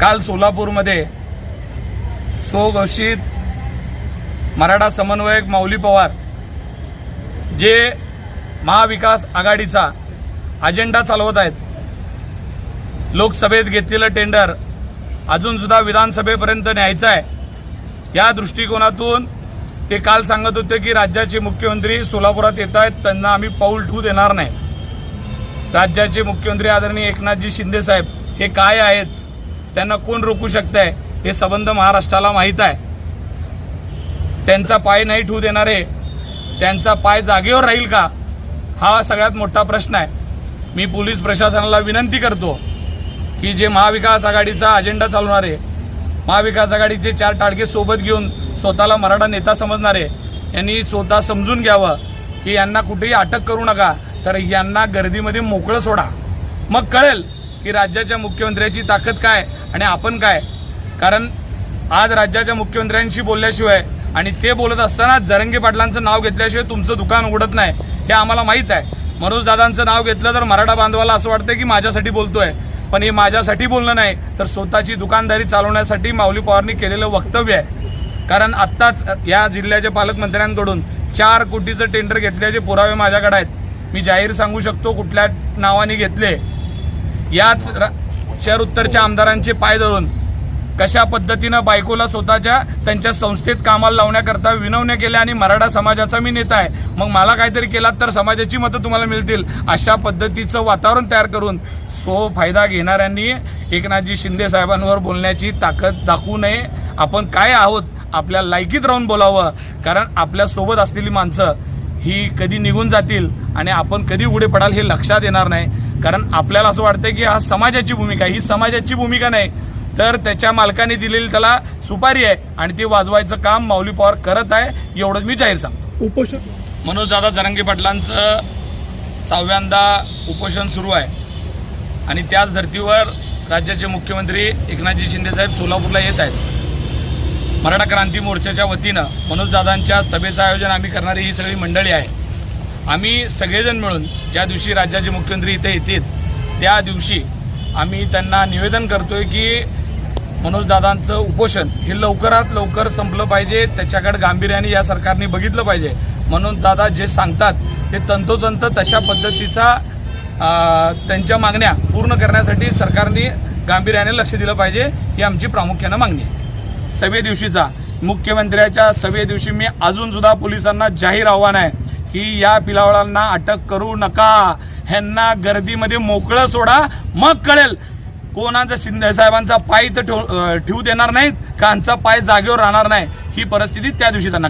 काल सोलापूरमध्ये स्वघोषित मराठा समन्वयक माऊली पवार जे महाविकास आघाडीचा अजेंडा चालवत आहेत लोकसभेत घेतलेलं टेंडर अजूनसुद्धा विधानसभेपर्यंत न्यायचं आहे. या दृष्टिकोनातून ते काल सांगत होते की राज्याचे मुख्यमंत्री सोलापुरात येत आहेत त्यांना आम्ही पाऊल ठेवू देणार नाही. राज्याचे मुख्यमंत्री आदरणीय एकनाथजी शिंदे साहेब हे काय आहेत? त्यांना कोण रोखू शकतंय हे संबंध महाराष्ट्राला माहीत आहे. त्यांचा पाय नाही ठेवू देणारे त्यांचा पाय जागेवर राहील का? हा सगळ्यात मोठा प्रश्न आहे. मी पोलीस प्रशासनाला विनंती करतो की जे महाविकास आघाडीचा अजेंडा चालवणारे महाविकास आघाडीचे चार टाळके सोबत घेऊन स्वतःला मराठा नेता समजणारे यांनी स्वतः समजून घ्यावं की यांना कुठेही अटक करू नका तर यांना गर्दीमध्ये मोकळं सोडा. मग कळेल की राज्याच्या मुख्यमंत्र्याची ताकद काय आणि आपण काय? कारण आज राज्याच्या मुख्यमंत्र्यांशी बोलल्याशिवाय आणि ते बोलत असताना जरंगे पाटलांचं नाव घेतल्याशिवाय तुमचं दुकान उघडत नाही हे आम्हाला माहीत आहे. मनोज दादांचं नाव घेतलं तर मराठा बांधवाला असं वाटतं की माझ्यासाठी बोलतोय. पण हे माझ्यासाठी बोलणं नाही तर स्वतःची दुकानदारी चालवण्यासाठी माऊली पवारनी केलेलं वक्तव्य आहे. कारण आत्ताच या जिल्ह्याच्या पालकमंत्र्यांकडून चार कोटीचं टेंडर घेतल्याचे पुरावे माझ्याकडे आहेत. मी जाहीर सांगू शकतो कुठल्या नावाने घेतले. याच शहर उत्तरच्या आमदारांचे पाय धरून कशा पद्धतीनं बायकोला स्वतःच्या त्यांच्या संस्थेत कामाला लावण्याकरता विनवण्या केल्या आणि मराठा समाजाचा मी नेता आहे. मग मला काहीतरी केलात तर समाजाची मतं तुम्हाला मिळतील. अशा पद्धतीचं वातावरण तयार करून सो फायदा घेणाऱ्यांनी एकनाथजी शिंदे साहेबांवर बोलण्याची ताकद दाखवू नये. आपण काय आहोत आपल्या लायकीत राहून बोलावं. कारण आपल्यासोबत असलेली माणसं ही कधी निघून जातील आणि आपण कधी उघडे पडाल हे लक्षात येणार नाही. कारण आपल्याला असं वाटतं की हा समाजाची भूमिका ही समाजाची भूमिका नाही. तर त्याच्या मालकाने दिलेली त्याला सुपारी आहे आणि ती वाजवायचं काम माऊली पवार करत आहे. एवढंच मी जाहीर सांगतो. उपोषण. मनोज दादा जरांगे पाटलांचं सहाव्यांदा उपोषण सुरू आहे. आणि त्याच धर्तीवर राज्याचे मुख्यमंत्री एकनाथजी शिंदेसाहेब सोलापूरला येत आहेत. मराठा क्रांती मोर्चाच्या वतीनं मनोजदादांच्या सभेचं आयोजन आम्ही करणारी ही सगळी मंडळी आहे. आम्ही सगळेजण मिळून ज्या दिवशी राज्याचे मुख्यमंत्री इथे येतील त्या दिवशी आम्ही त्यांना निवेदन करतोय की मनोजदादांचं उपोषण हे लवकरात लवकर संपलं पाहिजे. त्याच्याकडे गांभीर्याने या सरकारने बघितलं पाहिजे. मनोजदादा जे सांगतात ते तंतोतंत तशा पद्धतीचा त्यांच्या मागण्या पूर्ण करण्यासाठी सरकारने गांभीर्याने लक्ष दिलं पाहिजे ही आमची प्रामुख्यानं मागणी आहे. सभे दिवशीचा मुख्यमंत्र्याच्या सभे दिवशी मी अजूनसुद्धा पोलिसांना जाहीर आव्हान आहे. की या पिलावळांना अटक करू नका. ह्यांना गर्दीमध्ये मोकळं सोडा. मग कळेल. कोणाचा शिंदे साहेबांचा पाय तर ठेव ठेवू देणार नाहीत कांचा पाय जागेवर राहणार नाही. ही परिस्थिती त्या दिवशी त्यांना